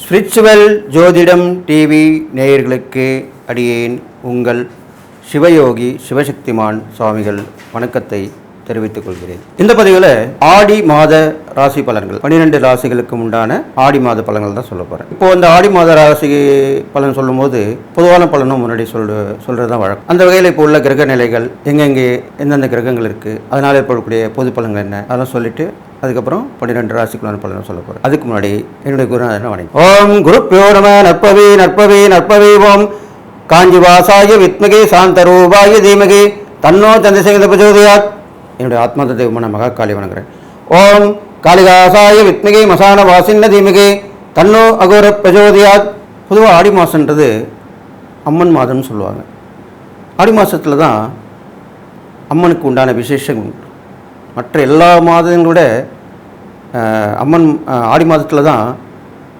Spiritual ஜோதிடம் TV நேயர்களுக்கு அடியேன் உங்கள் சிவயோகி சிவசக்திமான் சுவாமிகள். வணக்கத்தை தெரிவித்துக் கொள்கிறேன். இந்த பதிவில் ஆடி மாத ராசி பலன்கள் பன்னிரெண்டு ராசிகளுக்கு உண்டான ஆடி மாத பலன்கள் தான் சொல்ல போகிறேன் இப்போ இந்த ஆடி மாத ராசி பலன் சொல்லும்போது பொதுவான பலனும் முன்னாடி சொல்ற சொல்கிறது தான் வழக்கம். அந்த வகையில் இப்போ உள்ள கிரக நிலைகள் எங்கெங்கே எந்தெந்த கிரகங்கள் இருக்குது அதனால் ஏற்படக்கூடிய பொது பலன்கள் என்ன அதெல்லாம் சொல்லிட்டு அதுக்கப்புறம் பன்னிரெண்டு ராசிக்குள்ளான பலனை சொல்ல போகிறேன் அதுக்கு முன்னாடி என்னுடைய குருநாதன் வணக்கம் ஓம் குரு பியோரம நற்பவி நற்பவி நற்பவி ஓம். காஞ்சி வாசாய வித்மகே சாந்தரூபாய தீமகே. தன்னோ சந்திரசேகர பிரஜோதயாத் என்னுடைய ஆத்மாத தெய்வமான மகா காளி வணங்குறேன் ஓம் காளிதாசாய வித்மிகை மசான வாசின்ன தீமிகை தன்னோ அகோர பிரஜோதியாத். பொதுவாக ஆடி மாதன்றது அம்மன் மாதம்னு சொல்லுவாங்க. ஆடி மாதத்தில் தான் அம்மனுக்கு உண்டான விசேஷம் உண்டு. மற்ற எல்லா மாதங்களோட அம்மன் ஆடி மாதத்தில் தான்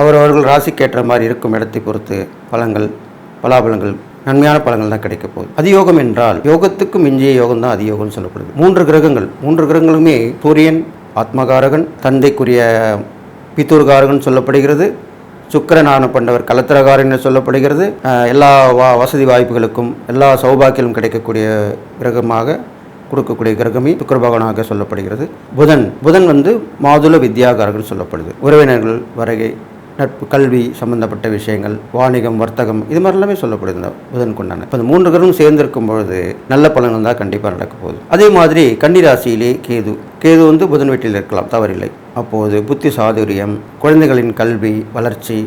அவரவர்கள் ராசிக்கேற்ற மாதிரி இருக்கும் இடத்தை பொறுத்து பழங்கள் பலாபலங்கள் நன்மையான பலங்கள் தான் கிடைக்க போகுது. அதியோகம் என்றால் யோகத்துக்கு மிஞ்சிய யோகம் தான் அதியோகம்னு சொல்லப்படுது. மூன்று கிரகங்கள் மூன்று கிரகங்களுமே சூரியன் ஆத்மகாரகன் தந்தைக்குரிய பித்தூர்காரகன் சொல்லப்படுகிறது சுக்கரனான பண்டவர் கலத்திரகாரன் சொல்லப்படுகிறது. எல்லா வா வசதி வாய்ப்புகளுக்கும் எல்லா சௌபாக்கியிலும் கிடைக்கக்கூடிய கிரகமாக கொடுக்கக்கூடிய கிரகமே சுக்கிர பகவானாக சொல்லப்படுகிறது. புதன் புதன் வந்து மாதுள வித்யாகாரகன் சொல்லப்படுது. உறவினர்கள் வருகை நட்பு கல்வி சம்பந்தப்பட்ட விஷயங்கள் வாணிகம் வர்த்தகம் இது மாதிரி எல்லாமே சொல்லப்படுது இந்த புதன் கொண்டான இப்போ இந்த மூன்று கிரகம் சேர்ந்திருக்கும் பொழுது நல்ல பலன்கள் தான் கண்டிப்பாக நடக்க போகுது. அதே மாதிரி கன்னிராசியிலே கேது. கேது வந்து புதன் வீட்டில் இருக்கலாம் தவறில்லை. அப்போது புத்தி சாதுரியம் குழந்தைகளின் கல்வி வளர்ச்சி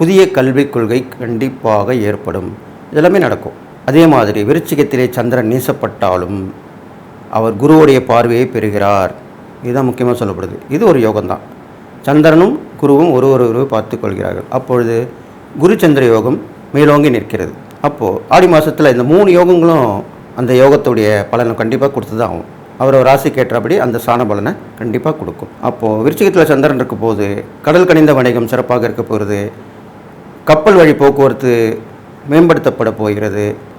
புதிய கல்விக் கொள்கை கண்டிப்பாக ஏற்படும். இதெல்லாமே நடக்கும். அதே மாதிரி விருச்சிகத்திலே சந்திரன் நீசப்பட்டாலும் அவர் குருவுடைய பார்வையை பெறுகிறார். இதுதான் முக்கியமாக சொல்லப்படுது. இது ஒரு யோகம்தான். சந்திரனும் குருவும் ஒரு ஒருவரை பார்த்து கொள்கிறார்கள் அப்பொழுது குரு சந்திர யோகம் மேலோங்கி நிற்கிறது. அப்போது ஆடி மாதத்தில் இந்த மூணு யோகங்களும் அந்த யோகத்துடைய பலனை கண்டிப்பாக கொடுத்து தான் ஆகும் அவர் ராசிக்கு ஏற்றபடி அந்த சாண பலனை கண்டிப்பாக கொடுக்கும். அப்போது விருச்சிகத்தில் சந்திரன் இருக்க போது கடல் கனிந்த வணிகம் சிறப்பாக இருக்க போகிறது. கப்பல் வழி போக்குவரத்து மேம்படுத்தப்பட போகிறது.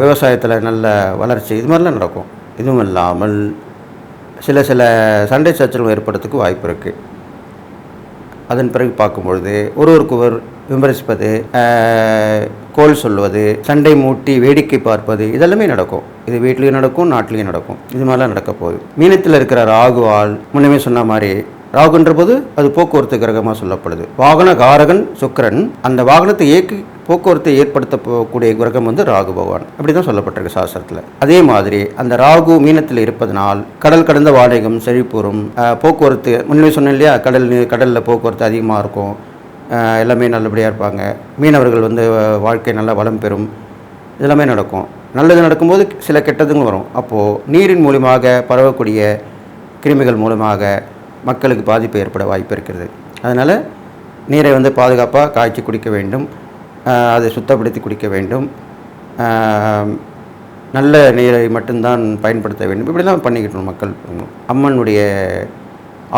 விவசாயத்தில் நல்ல வளர்ச்சி இது மாதிரிலாம் நடக்கும். இதுவும் இல்லாமல் சில சில சண்டை சச்சரவு ஏற்படுறதுக்கு வாய்ப்பு இருக்குது அதன் பிறகு பார்க்கும்பொழுது ஒருவருக்கொருவர் விமர்சிப்பது கோல் சொல்வது சண்டை மூட்டி வேடிக்கை பார்ப்பது இதெல்லாமே நடக்கும். இது வீட்லேயும் நடக்கும் நாட்டிலையும் நடக்கும். இது மாதிரிலாம் நடக்க போகுது மீனத்தில் இருக்கிற ராகுவால் முன்னமே சொன்ன மாதிரி ராகுன்ற போது அது போக்குவரத்து கிரகமாக சொல்லப்படுது. வாகன காரகன் சுக்கிரன் அந்த வாகனத்தை இயக்கி போக்குவரத்தை ஏற்படுத்தக்கூடிய கிரகம் வந்து ராகு பகவான். அப்படி தான் சொல்லப்பட்டிருக்கு சாஸ்திரத்தில். அதே மாதிரி அந்த ராகு மீனத்தில் இருப்பதனால் கடல் கடந்த வாடகம் செழிப்புறும் போக்குவரத்து முன்னே சொன்னேன் இல்லையா கடல் கடலில் போக்குவரத்து அதிகமாக இருக்கும் எல்லாமே நல்லபடியாக இருப்பாங்க. மீனவர்கள் வந்து வாழ்க்கை நல்லா வளம் பெறும். இதெல்லாமே நடக்கும். நல்லது நடக்கும்போது சில கெட்டதுங்களும் வரும். அப்போது நீரின் மூலியமாக பரவக்கூடிய கிருமிகள் மூலமாக மக்களுக்கு பாதிப்பு ஏற்பட வாய்ப்பு இருக்கிறது. அதனால் நீரை வந்து பாதுகாப்பாக காய்ச்சி குடிக்க வேண்டும். அதை சுத்தப்படுத்தி குடிக்க வேண்டும். நல்ல நீரை மட்டும்தான் பயன்படுத்த வேண்டும். இப்படிலாம் பண்ணிக்கிட்டோம் மக்கள். அம்மனுடைய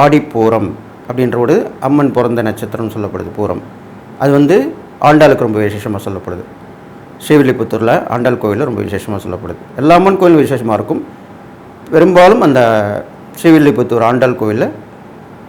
ஆடிப்பூரம் அப்படின்ற ஒரு அம்மன் பிறந்த நட்சத்திரம்னு சொல்லப்படுது பூரம். அது வந்து ஆண்டாளுக்கு ரொம்ப விசேஷமாக சொல்லப்படுது. ஸ்ரீவில்லிபுத்தூரில் ஆண்டாள் கோவிலில் ரொம்ப விசேஷமாக சொல்லப்படுது. எல்லா அம்மன் கோயிலும் விசேஷமாக இருக்கும். பெரும்பாலும் அந்த ஸ்ரீவில்லிபுத்தூர் ஆண்டாள் கோவிலில்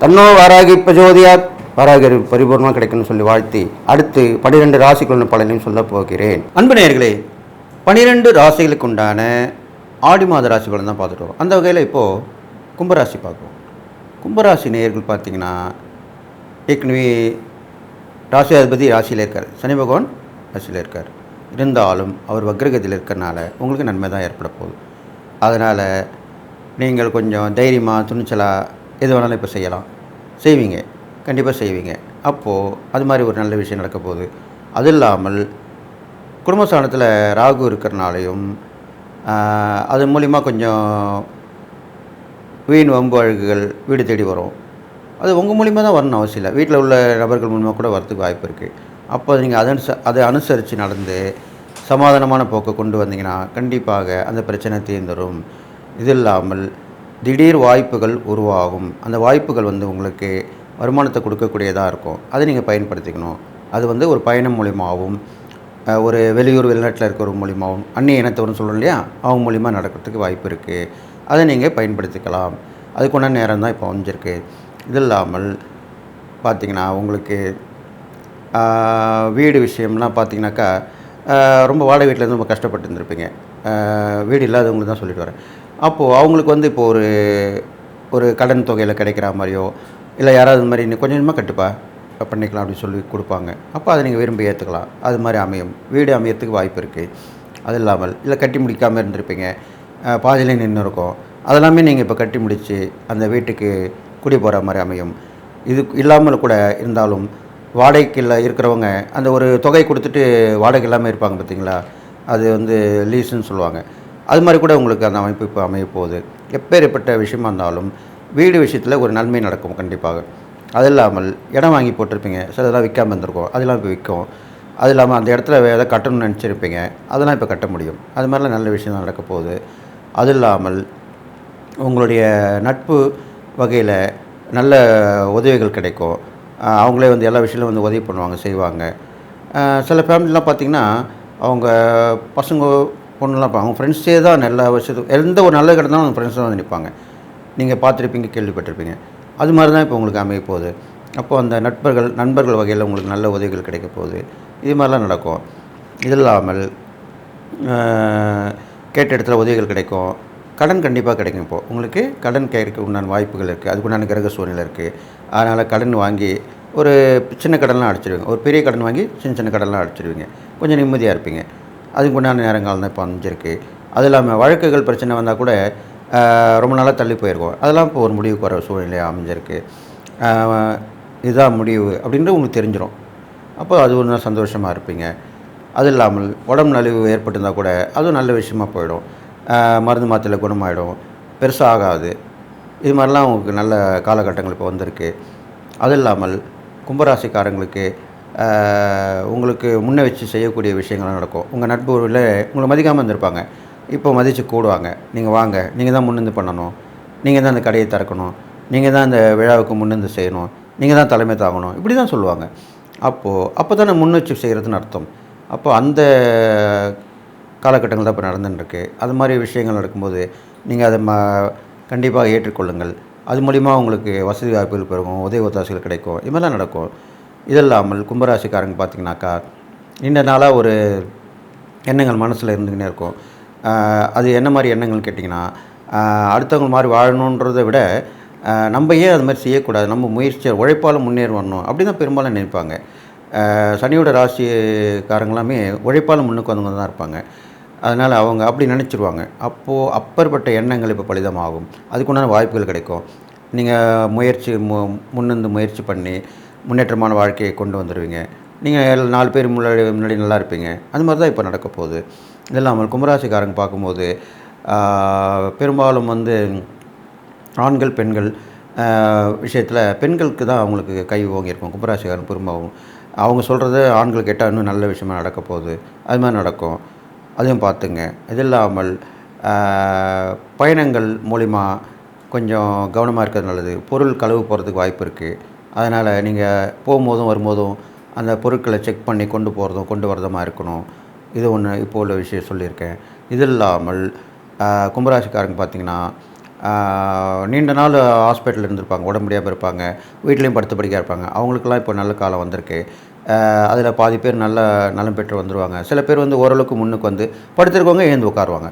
தன்னோ வாராகி பிரஜோதியாத் வாராகி பரிபூர்ணமாக கிடைக்கும்னு சொல்லி வாழ்த்தி அடுத்து பனிரெண்டு ராசிக்குள்ள பலனையும் சொல்ல போகிறேன். அன்பு நேர்களே பனிரெண்டு ராசிகளுக்கு உண்டான ஆடி மாத ராசி பலன் தான் பார்த்துட்டோம் அந்த வகையில் இப்போது கும்பராசி பார்ப்போம். கும்பராசி நேயர்கள் பார்த்தீங்கன்னா ஏற்கனவே ராசி அதிபதி ராசியில் இருக்கார். சனி பகவான் ராசியில் இருக்கார். இருந்தாலும் அவர் வக்ரகத்தில் இருக்கிறனால உங்களுக்கு நன்மை தான் ஏற்பட போகுது. அதனால் நீங்கள் கொஞ்சம் தைரியமாக துணிச்சலாக எது வேணாலும் இப்போ செய்யலாம். செய்வீங்க. கண்டிப்பாக செய்வீங்க. அப்போது அது மாதிரி ஒரு நல்ல விஷயம் நடக்க போகுது. அது இல்லாமல் குடும்பஸ்தானத்தில் ராகு இருக்கிறனாலையும் அது மூலிமா கொஞ்சம் வீண் வம்பு அழுகுகள் வீடு தேடி வரும். அது உங்கள் மூலிமா தான் வரணும் அவசியம் இல்லை. வீட்டில் உள்ள நபர்கள் மூலிமா கூட வரதுக்கு வாய்ப்பு இருக்குது அப்போ நீங்கள் அதை அதை அனுசரித்து நடந்து சமாதானமான போக்கை கொண்டு வந்தீங்கன்னா கண்டிப்பாக அந்த பிரச்சனை தீர்ந்துடும் இது இல்லாமல் திடீர் வாய்ப்புகள் உருவாகும். அந்த வாய்ப்புகள் வந்து உங்களுக்கு வருமானத்தை கொடுக்கக்கூடியதாக இருக்கும். அதை நீங்கள் பயன்படுத்திக்கணும். அது வந்து ஒரு பயணம் மூலியமாகவும் ஒரு வெளியூர் வெளிநாட்டில் இருக்கிற மூலியமாகவும் அந்நிய இனத்தவர்னு சொல்கிறோம் இல்லையா? அவங்க மூலிமா நடக்கிறதுக்கு வாய்ப்பு இருக்குது அதை நீங்கள் பயன்படுத்திக்கலாம். அதுக்குண்டான நேரம் தான் இப்போ அமைஞ்சிருக்கு இது இல்லாமல் பார்த்தீங்கன்னா உங்களுக்கு வீடு விஷயம்லாம் பார்த்திங்கனாக்கா ரொம்ப வாடகை வீட்டில் இருந்து ரொம்ப கஷ்டப்பட்டு இருந்திருப்பீங்க. வீடு இல்லாதவங்களுக்கு தான் சொல்லிட்டு வரேன். அப்போது அவங்களுக்கு வந்து இப்போ ஒரு ஒரு கடன் தொகையில் கிடைக்கிற மாதிரியோ இல்லை யாராவது இந்த மாதிரி கொஞ்சம் கொஞ்சமாக கட்டுப்பா பண்ணிக்கலாம் அப்படின்னு சொல்லி கொடுப்பாங்க. அப்போ அதை நீங்கள் விரும்பி ஏற்றுக்கலாம் அது மாதிரி அமையும். வீடு அமையறதுக்கு வாய்ப்பு இருக்குது அது இல்லாமல் இல்லை கட்டி முடிக்காமல் இருந்திருப்பீங்க. அஹ், பாதியிலே நின்று இருக்கும். அதெல்லாமே நீங்கள் இப்போ கட்டி முடித்து அந்த வீட்டுக்கு குடி போகிற மாதிரி அமையும். இது இல்லாமல் கூட இருந்தாலும் வாடகைக்குள்ள இருக்கிறவங்க அந்த ஒரு தொகை கொடுத்துட்டு வாடகை இல்லாமல் இருப்பாங்க பார்த்தீங்களா அது வந்து லீஸுன்னு சொல்லுவாங்க. அது மாதிரி கூட உங்களுக்கு அந்த அமைப்பு இப்போ அமைய போகுது. எப்பேற்பட்ட விஷயமா இருந்தாலும் வீடு விஷயத்தில் ஒரு நன்மை நடக்கும் கண்டிப்பாக. அது இல்லாமல் இடம் வாங்கி போட்டிருப்பீங்க. சிலதெல்லாம் விற்காம இருந்திருக்கும். அதெல்லாம் இப்போ விற்கும். அது இல்லாமல் அந்த இடத்துல வேறு எதாவது கட்டணும்னு நினச்சிருப்பீங்க. அதெல்லாம் இப்போ கட்ட முடியும். அது மாதிரிலாம் நல்ல விஷயம் தான் நடக்க போகுது. அது இல்லாமல் உங்களுடைய நட்பு வகையில் நல்ல உதவிகள் கிடைக்கும். அவங்களே வந்து எல்லா விஷயத்திலும் வந்து உதவி பண்ணுவாங்க செய்வாங்க. சில ஃபேமிலிலாம் பார்த்திங்கன்னா அவங்க பசங்க பொண்ணுலாம் இப்போ அவங்க ஃப்ரெண்ட்ஸே தான் நல்ல விஷயத்துக்கு எந்த ஒரு நல்லது கிடந்தாலும் அவங்க ஃப்ரெண்ட்ஸ் தான் வந்து நிற்பாங்க. நீங்கள் பார்த்துருப்பீங்க கேள்விப்பட்டிருப்பீங்க. அது மாதிரி தான் இப்போ உங்களுக்கு அமைய போகுது. அப்போது அந்த நட்பர்கள் நண்பர்கள் வகையில் உங்களுக்கு நல்ல உதவிகள் கிடைக்க போகுது. இது மாதிரிலாம் நடக்கும். இது இல்லாமல் கேட்ட இடத்துல உதவிகள் கிடைக்கும். கடன் கண்டிப்பாக கிடைக்கும் இப்போது உங்களுக்கு கடன் கேட்க உண்டான வாய்ப்புகள் இருக்குது அதுக்கு உண்டான கிரக சூழ்நிலை இருக்குது அதனால் கடன் வாங்கி ஒரு சின்ன கடன்லாம் அடிச்சிருவீங்க. ஒரு பெரிய கடன் வாங்கி சின்ன சின்ன கடன்லாம் அடிச்சிருவீங்க. கொஞ்சம் நிம்மதியாக இருப்பீங்க. அதுக்கு உண்டான நேரங்கள் தான் இப்போ அமைஞ்சிருக்கு. அது இல்லாமல் வழக்குகள் பிரச்சனை வந்தால் கூட ரொம்ப நாளாக தள்ளி போயிருக்கோம். அதெல்லாம் இப்போ ஒரு முடிவுக்கு வர சூழ்நிலையாக அமைஞ்சிருக்கு. இதுதான் முடிவு அப்படின்றது உங்களுக்கு தெரிஞ்சிடும் அப்போ அது ஒன்று சந்தோஷமாக இருப்பீங்க. அது இல்லாமல் உடம்பு நலிவு ஏற்பட்டிருந்தால் கூட அதுவும் நல்ல விஷயமா போயிடும். மருந்து மாத்திரை குணமாயிடும். பெருசாக ஆகாது இது மாதிரிலாம் உங்களுக்கு நல்ல காலகட்டங்கள் இப்போ வந்திருக்கு. அது இல்லாமல் கும்பராசிக்காரங்களுக்கு உங்களுக்கு முன்ன வச்சு செய்யக்கூடிய விஷயங்கள்லாம் நடக்கும். உங்கள் நட்புல உங்களை மதிக்காமல் இருந்திருப்பாங்க. இப்போ மதித்து கூடுவாங்க. நீங்கள் வாங்க. நீங்கள் தான் முன்னிருந்து பண்ணணும். நீங்கள் தான் அந்த கடையை திறக்கணும். நீங்கள் தான் அந்த விழாவுக்கு முன்னிருந்து செய்யணும். நீங்கள் தான் தலைமை தாங்கணும். இப்படி தான் சொல்லுவாங்க. அப்போது அப்போ தானே முன் வச்சு செய்கிறதுன்னு அர்த்தம். அப்போ அந்த காலகட்டங்கள் தான் இப்போ நடந்துட்டுருக்கு. அது மாதிரி விஷயங்கள் நடக்கும்போது நீங்கள் அதை ம கண்டிப்பாக ஏற்றுக்கொள்ளுங்கள். அது மூலிமா உங்களுக்கு வசதி வாய்ப்புகள் பெருகும். உதவி ஒத்தாசைகள் கிடைக்கும். இது மாதிரிலாம் நடக்கும். இது இல்லாமல் கும்பராசிக்காரங்க பார்த்தீங்கன்னாக்கா நீண்ட நாளாக ஒரு எண்ணங்கள் மனசில் இருந்துக்கினே இருக்கும். அது என்ன மாதிரி எண்ணங்கள் கேட்டிங்கன்னா அடுத்தவங்க மாதிரி வாழணுன்றதை விட நம்ம ஏன் அது மாதிரி செய்யக்கூடாது? நம்ம முயற்சி உழைப்பால் முன்னேறி வரணும் அப்படி தான் பெரும்பாலும் நினைப்பாங்க. சனியோட ராசிக்காரங்களாமே உழைப்பால் முன்னுக்கு வந்தவங்க தான் இருப்பாங்க. அதனால் அவங்க அப்படி நினச்சிருவாங்க. அப்போது அப்பேற்பட்ட எண்ணங்கள் இப்போ பலிதமாகும். அதுக்குண்டான வாய்ப்புகள் கிடைக்கும். நீங்கள் முயற்சி மு முன்னிருந்து முயற்சி பண்ணி முன்னேற்றமான வாழ்க்கையை கொண்டு வந்துடுவீங்க நீங்கள் நாலு பேர் முன்னாடி முன்னாடி நல்லா இருப்பீங்க. அது மாதிரி தான் இப்போ நடக்க போகுது. இது இல்லாமல் கும்பராசிக்காரங்க பார்க்கும்போது பெரும்பாலும் வந்து ஆண்கள் பெண்கள் விஷயத்தில் பெண்களுக்கு தான் அவங்களுக்கு கை ஓங்கியிருக்கும் கும்பராசிக்காரன் பெரும்பாலும். அவங்க சொல்கிறது ஆண்கள் கேட்டால் இன்னும் நல்ல விஷயமா நடக்க போகுது. அது மாதிரி நடக்கும். அதையும் பார்த்துங்க. இது இல்லாமல் பயணங்கள் மூலிமா கொஞ்சம் கவனமாக இருக்கிறது நல்லது. பொருள் களவு போகிறதுக்கு வாய்ப்பு இருக்குது அதனால் நீங்கள் போகும்போதும் வரும்போதும் அந்த பொருட்களை செக் பண்ணி கொண்டு போகிறதும் கொண்டு வரதுமாக இருக்கணும். இது ஒன்று இப்போ உள்ள விஷயம் சொல்லியிருக்கேன். இது இல்லாமல் கும்பராசிக்காரங்க பார்த்திங்கன்னா நீண்ட நாள் ஹாஸ்பிட்டலில் இருந்திருப்பாங்க உடம்பு முடியாமல் இருப்பாங்க வீட்லேயும் படுத்து படிக்க இருப்பாங்க. அவங்களுக்கெல்லாம் இப்போ நல்ல காலம் வந்திருக்கு. அதில் பாதி பேர் நல்ல நலம் பெற்று வந்துடுவாங்க சில பேர் வந்து ஓரளவுக்கு முன்னுக்கு வந்து படுத்திருக்கவங்க ஏந்து உட்காருவாங்க.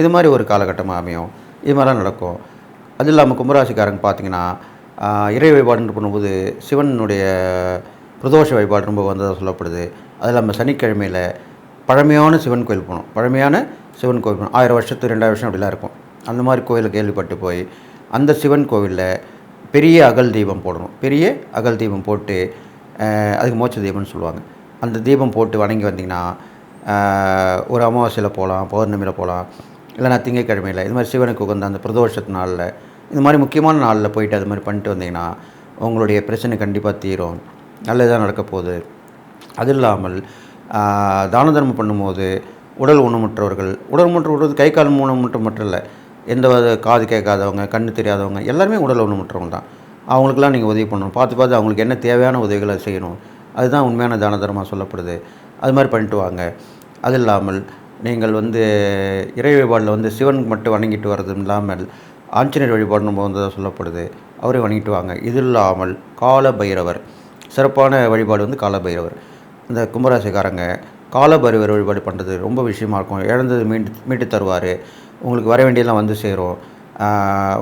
இது மாதிரி ஒரு காலகட்டமாக அமையும். இது மாதிரிலாம் நடக்கும். அது இல்லாமல் கும்பராசிக்காரங்க பார்த்தீங்கன்னா இறை வழிபாடுன்னு பண்ணும்போது சிவனுடைய பிரதோஷ வழிபாடு ரொம்ப வந்ததாக சொல்லப்படுது. அது இல்லாமல் சனிக்கிழமையில் பழமையான சிவன் கோயில் போகணும். பழமையான சிவன் கோயில் போகணும். ஆயிரம் வருஷத்து ரெண்டாயிரம் வருஷம் அப்படிலாம் இருக்கும். அந்த மாதிரி கோயிலில் கேள்விப்பட்டு போய் அந்த சிவன் கோவிலில் பெரிய அகல் தீபம் போடணும். பெரிய அகல் தீபம் போட்டு அதுக்கு மோட்ச தீபம்னு சொல்லுவாங்க. அந்த தீபம் போட்டு வணங்கி வந்தீங்கன்னா ஒரு அமாவாசையில் போகலாம் பௌர்ணமியில் போகலாம் இல்லைனா திங்கக்கிழமையில். இது மாதிரி சிவனுக்கு உகந்த அந்த பிரதோஷத்து நாளில் இந்த மாதிரி முக்கியமான நாளில் போயிட்டு அது மாதிரி பண்ணிட்டு வந்தீங்கன்னா உங்களுடைய பிரச்சனை கண்டிப்பாக தீரும். நல்லதாக நடக்க போகுது. அது இல்லாமல் தான தர்மம் பண்ணும்போது உடல் ஊனமுற்றவர்கள் உடல் ஊனமுற்றவர்கள் கை கால் ஊனமுற்றம் மட்டும் இல்லை எந்த காது கேட்காதவங்க கண்ணு தெரியாதவங்க எல்லாருமே உடல் ஊனமுற்றவங்க தான். அவங்களுக்கெல்லாம் நீங்கள் உதவி பண்ணணும். பார்த்து பார்த்து அவங்களுக்கு என்ன தேவையான உதவிகளை செய்யணும். அதுதான் உண்மையான தான தர்மமாக சொல்லப்படுது. அது மாதிரி பண்ணிட்டு வாங்க. அது இல்லாமல் நீங்கள் வந்து இறை வழிபாடில் வந்து சிவன் மட்டும் வணங்கிட்டு வர்றதும் இல்லாமல் ஆஞ்சநேயர் வழிபாடு நம்ம வந்து சொல்லப்படுது. அவரை வணங்கிட்டு வாங்க. இது இல்லாமல் கால பைரவர் சிறப்பான வழிபாடு வந்து கால பைரவர் இந்த கும்பராசிக்காரங்க கால பைரவர் வழிபாடு பண்ணுறது ரொம்ப விஷயமா இருக்கும். இழந்தது மீண்டு மீட்டு தருவார். உங்களுக்கு வர வேண்டியதெல்லாம் வந்து சேரும்.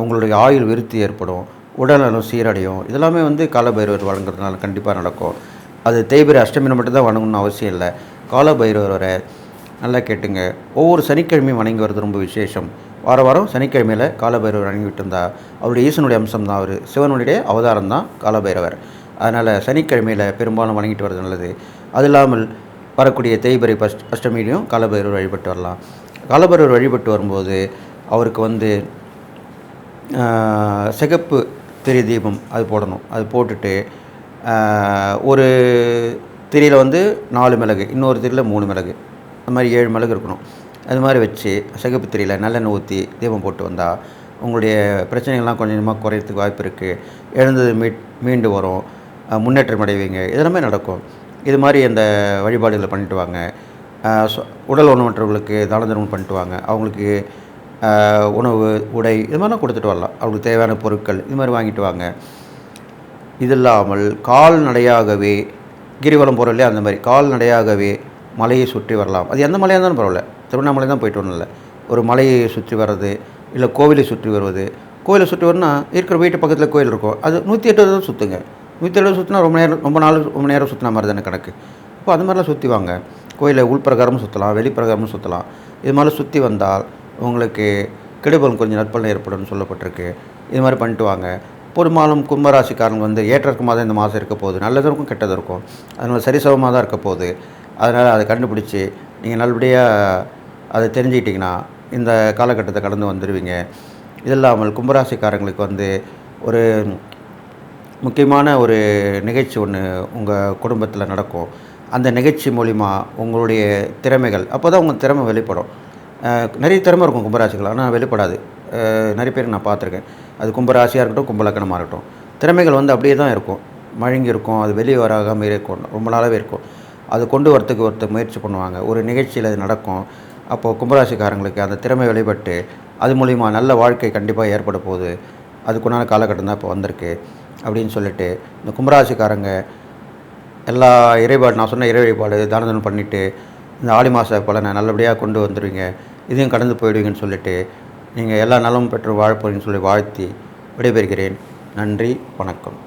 உங்களுடைய ஆயுள் விருத்தி ஏற்படும். உடல்நலம் சீரடையும். இதெல்லாமே வந்து காலபைரவர் வழங்குறதுனால கண்டிப்பாக நடக்கும். அது தேய்பிரி அஷ்டமியில் மட்டும்தான் வணங்கணும்னு அவசியம் இல்லை. காலபைரவரை நல்லா கேட்டுங்க. ஒவ்வொரு சனிக்கிழமையும் வணங்கி வர்றது ரொம்ப விசேஷம். வார வாரம் சனிக்கிழமையில் காலபைரவர் வணங்கிட்டு இருந்தால் அவருடைய ஈசனுடைய அம்சம் தான் அவர். சிவனுடைய அவதாரம் தான் காலபைரவர். அதனால் சனிக்கிழமையில் பெரும்பாலும் வணங்கிட்டு வர்றது நல்லது. அது இல்லாமல் வரக்கூடிய தேய்பிரை பஸ்ட் அஷ்டமியிலையும் காலபைரவர் வழிபட்டு வரலாம். காலபைரவர் வழிபட்டு வரும்போது அவருக்கு வந்து சிகப்பு திரி தீபம் அது போடணும். அது போட்டுட்டு ஒரு திரியில் வந்து நாலு மிளகு இன்னொரு திரியில் மூணு மிளகு. அந்த மாதிரி ஏழு மிளகு இருக்கணும். அது மாதிரி வச்சு சிகப்புத்திரியில் நல்லெண்ணெய் ஊற்றி தீபம் போட்டு வந்தால் உங்களுடைய பிரச்சனைகள்லாம் கொஞ்சம் கொஞ்சமாக குறையறதுக்கு வாய்ப்பு இருக்குது எழுந்தது மீட் மீண்டு வரும். முன்னேற்றம் அடைவீங்க. இதெல்லாமே நடக்கும். இது மாதிரி அந்த வழிபாடுகளை பண்ணிட்டு வாங்க. உடல் உணவற்றவர்களுக்கு தான தர்மம் பண்ணிட்டு வாங்க. அவங்களுக்கு உணவு உடை இது மாதிரிலாம் கொடுத்துட்டு வரலாம். அவங்களுக்கு தேவையான பொருட்கள் இது மாதிரி வாங்கிட்டு வாங்க. இது இல்லாமல் கால்நடையாகவே கிரிவலம் போகிற இல்லையா? அந்த மாதிரி கால்நடையாகவே மலையை சுற்றி வரலாம். அது எந்த மலையாக இருந்தாலும் பரவாயில்ல. திருவண்ணாமலை தான் போயிட்டு வரணும் இல்லை ஒரு மலையை சுற்றி வர்றது இல்லை கோவிலை சுற்றி வருவது. கோவிலை சுற்றி வரணும்னா இருக்கிற வீட்டு பக்கத்தில் கோயில் இருக்கும். அது நூற்றி எட்டு தான் சுற்றுங்க நூற்றி எழுபது சுற்றினா ரொம்ப நேரம் ரொம்ப நாள் ரொம்ப நேரம் சுற்றின மாதிரி தானே கணக்கு. அப்போ அது மாதிரிலாம் சுற்றி வாங்க. கோயிலை உள்பிரகாரமும் சுற்றலாம் வெளிப்பிரகாரமும் சுற்றலாம் இது மாதிரி சுற்றி வந்தால் உங்களுக்கு கெடுபலம் கொஞ்சம் நற்பலன் ஏற்படும்னு சொல்லப்பட்டிருக்கு. இது மாதிரி பண்ணிட்டு வாங்க. பெரும்பாலும் கும்பராசிக்காரங்க வந்து ஏற்றக்குமாக தான் இந்த மாதம் இருக்க போகுது. நல்லதும் இருக்கும் கெட்டதும் இருக்கும். அதனால் சரிசமமாக தான் இருக்க போகுது. அதனால் அதை கண்டுபிடிச்சி நீங்கள் நல்லபடியாக அதை தெரிஞ்சுக்கிட்டிங்கன்னா இந்த காலகட்டத்தை கடந்து வந்துடுவீங்க இது இல்லாமல் கும்பராசிக்காரங்களுக்கு வந்து ஒரு முக்கியமான ஒரு நிகழ்ச்சி ஒன்று உங்கள் குடும்பத்தில் நடக்கும். அந்த நிகழ்ச்சி மூலிமா உங்களுடைய திறமைகள் அப்போ தான் உங்கள் திறமை வெளிப்படும். நிறைய திறமை இருக்கும் கும்பராசிகள் ஆனால் வெளிப்படாது. நிறைய பேர் நான் பார்த்துருக்கேன். அது கும்பராசியாக இருக்கட்டும் கும்பலக்கணமாக இருக்கட்டும். திறமைகள் வந்து அப்படியே தான் இருக்கும். மழுங்கி இருக்கும் அது வெளியே வராமல் இருக்கும் ரொம்ப நாளாகவே இருக்கும். அது கொண்டு வரத்துக்கு ஒருத்தர் முயற்சி பண்ணுவாங்க. ஒரு நிகழ்ச்சியில் அது நடக்கும். அப்போது கும்பராசிக்காரங்களுக்கு அந்த திறமை வெளிப்பட்டு அது மூலிமா நல்ல வாழ்க்கை கண்டிப்பாக ஏற்பட போகுது. அதுக்குண்டான காலகட்டம் தான் இப்போ வந்திருக்கு. அப்படின்னு சொல்லிட்டு இந்த கும்பராசிக்காரங்க எல்லா இறைபாடு நான் சொன்ன இறை வழிபாடு தானதனம் பண்ணிவிட்டு இந்த ஆடி மாத பலனை நல்லபடியாக கொண்டு வந்துடுவீங்க இதையும் கடந்து போயிடுவீங்கன்னு சொல்லிட்டு நீங்கள் எல்லா நலமும் பெற்று வாழ சொல்லி வாழ்த்தி விடைபெறுகிறேன். நன்றி வணக்கம்.